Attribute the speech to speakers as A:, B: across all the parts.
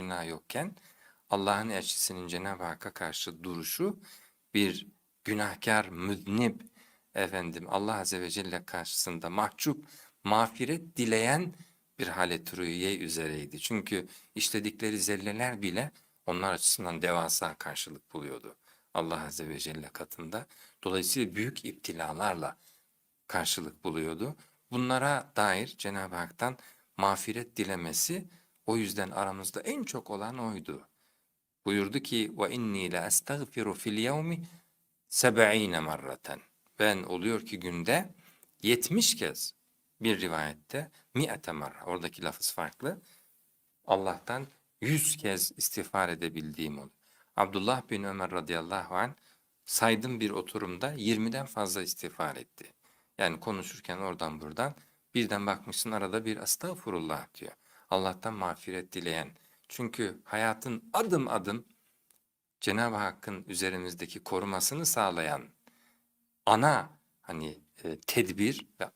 A: günah yokken Allah'ın elçisinin Cenab-ı Hakk'a karşı duruşu bir günahkar, müznip, efendim Allah Azze ve Celle karşısında mahcup, mağfiret dileyen bir halet rüye üzereydi. Çünkü işledikleri zelleler bile onlar açısından devasa karşılık buluyordu. Allah Azze ve Celle katında. Dolayısıyla büyük iptilalarla karşılık buluyordu. Bunlara dair Cenab-ı Hak'tan mağfiret dilemesi o yüzden aramızda en çok olan oydu. Buyurdu ki ve inni la estagfiru fil yevmi seb'ine marraten. Ben oluyor ki günde 70 kez bir rivayette mi'ete marra oradaki lafız farklı. Allah'tan 100 kez istiğfar edebildiğim oluyor. Abdullah bin Ömer radıyallahu anh saydım bir oturumda 20'den fazla istiğfar etti. Yani konuşurken oradan buradan birden bakmışsın arada bir estağfurullah diyor. Allah'tan mağfiret dileyen. Çünkü hayatın adım adım Cenab-ı Hakk'ın üzerimizdeki korumasını sağlayan ana hani e, tedbir ve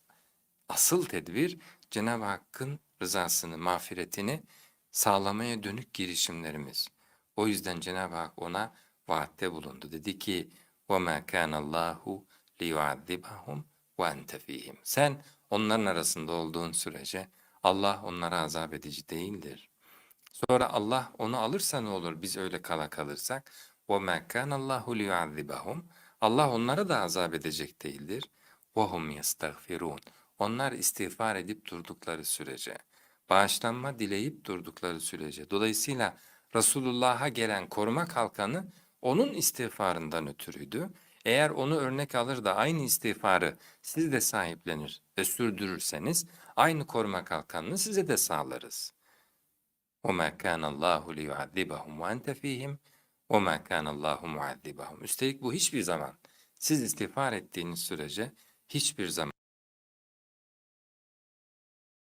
A: asıl tedbir Cenab-ı Hakk'ın rızasını, mağfiretini sağlamaya dönük girişimlerimiz. O yüzden Cenab-ı Hak ona vaatte bulundu. Dedi ki وَمَا كَانَ اللّٰهُ لِيُعَذِّبَهُمْ وَاَنْتَ ف۪يهِمْ Sen onların arasında olduğun sürece Allah onlara azap edici değildir. Sonra Allah onu alırsa ne olur biz öyle kala kalırsak? وَمَا كَانَ اللّٰهُ لِيُعَذِّبَهُمْ Allah onlara da azap edecek değildir. وَهُمْ يَسْتَغْفِرُونَ Onlar istiğfar edip durdukları sürece, bağışlanma dileyip durdukları sürece. Dolayısıyla Resulullah'a gelen koruma kalkanı onun istiğfarından ötürüydü. Eğer onu örnek alır da aynı istiğfarı siz de sahiplenir ve sürdürürseniz aynı koruma kalkanını size de sağlarız. وَمَا كَانَ اللّٰهُ لِيُعَذِّبَهُمْ وَاَنْتَ ف۪يهِمْ وَمَا كَانَ اللّٰهُ مُعَذِّبَهُمْ Üstelik bu hiçbir zaman siz istiğfar ettiğiniz sürece hiçbir zaman